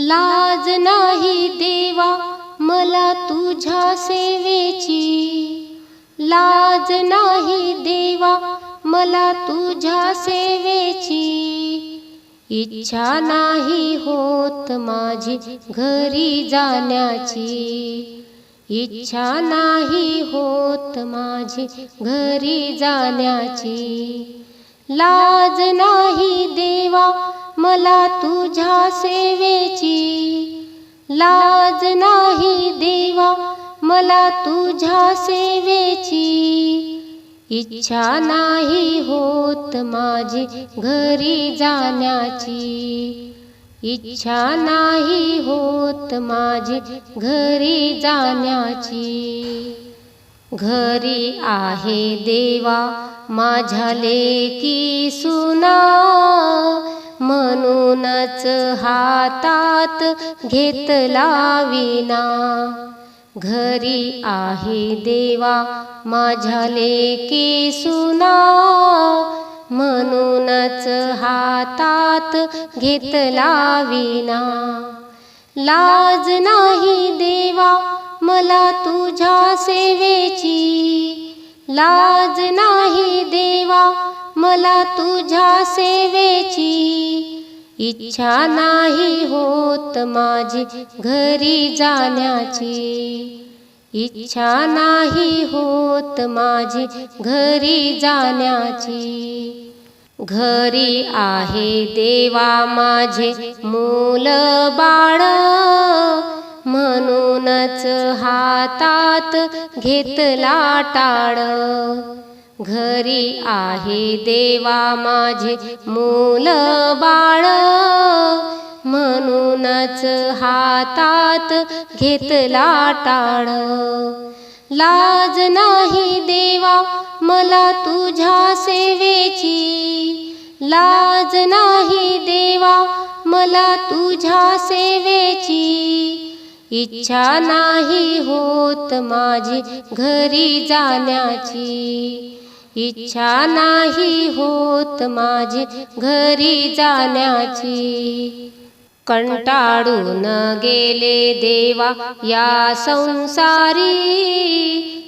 लाज नाही देवा मला तुझ्या सेवेची. लाज नाही देवा मला तुझ्या सेवेची. इच्छा नाही होत माझी घरी जाण्याची. इच्छा नाही होत माझी घरी जाण्याची. लाज नाही देवा मला तुझ्या सेवेची लाज नाही देवा. मला तुझ्या सेवेची इच्छा नाही होत माझी घरी जाण्याची. इच्छा नाही होत माझी घरी जाण्याची. घरी आहे देवा माझ्या लेकी सुना. म्हणूनच हातात घेतला विना घरी आहे देवा माझ्या लेकी सुना. म्हणूनच हातात घेतला विना लाज नाही देवा मला तुझ्या सेवेची. लाज नाही देवा मला तुझ्या सेवेची. इच्छा नाही होत माझी घरी जाण्याची. इच्छा नाही होत माझी घरी जाण्याची. घरी आहे देवा माझे मूल बाळ. म्हणूनच हातात घेतला टाळ. घरी आहे देवा माझे मूल बाळ. म्हणूनच हातात घेतला टाळ. लाज नाही देवा मला तुझ्या सेवेची. लाज नाही देवा मला तुझ्या सेवेची. इच्छा नाही होत माझी घरी जाण्याची. इच्छा नाही होत माझी घरी जाण्याची. कंटाळून गेले देवा या संसारी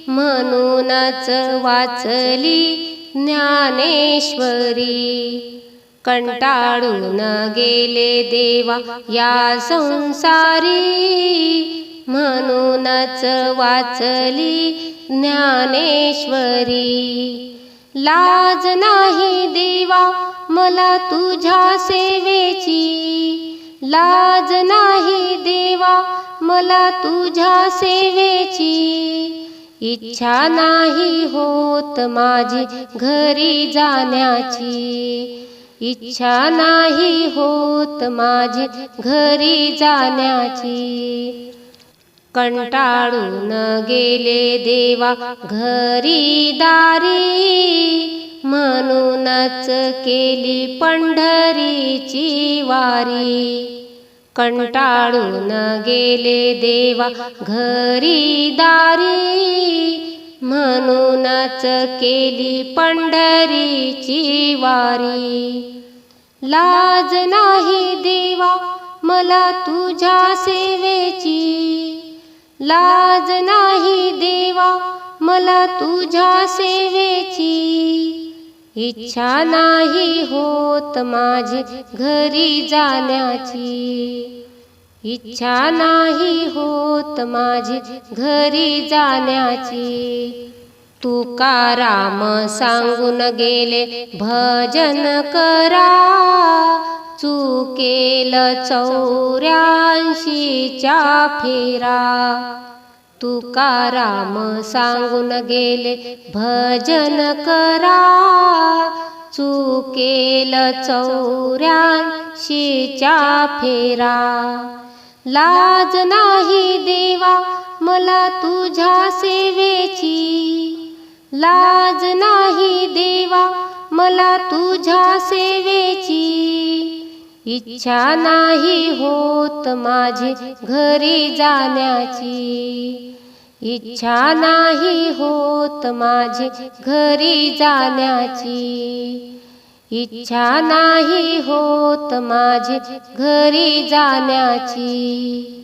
म्हणूनच वाचली ज्ञानेश्वरी. कंटाळून गेले देवा या संसारी म्हणूनच वाचली ज्ञानेश्वरी. लाज नाही देवा मला तुझ्या सेवेची. लाज नाही देवा मला तुझ्या सेवेची. इच्छा नाही होत माझी घरी जाण्याची. इच्छा नाही होत माझी घरी जाण्याची. कंटाळून गेले देवा घरी दारी. म्हणूनच केली पंढरीची वारी. कंटाळून गेले देवा घरी दारी. म्हणूनच केली पंढरीची वारी. लाज नाही देवा मला तुझ्या सेवेची लाज नाही देवा मला तुझ्या सेवेची इच्छा नाही होत माझी घरी जाण्याची. इच्छा नाही होत माझी घरी जाण्याची. तुकाराम सांगून गेले भजन करा चुकेल चौऱ्याऐंशीच्या फेरा. तुकाराम सांगून गेले भजन करा. चुकेल चौऱ्याऐंशीच्या फेरा. लाज नाही देवा मला तुझ्या सेवेची. लाज नाही देवा मला तुझ्या सेवेची. इच्छा नाही होत माझी घरी जाण्याची. इच्छा नाही होत माझी घरी जाण्याची. इच्छा नाही होत माझी घरी जाण्याची.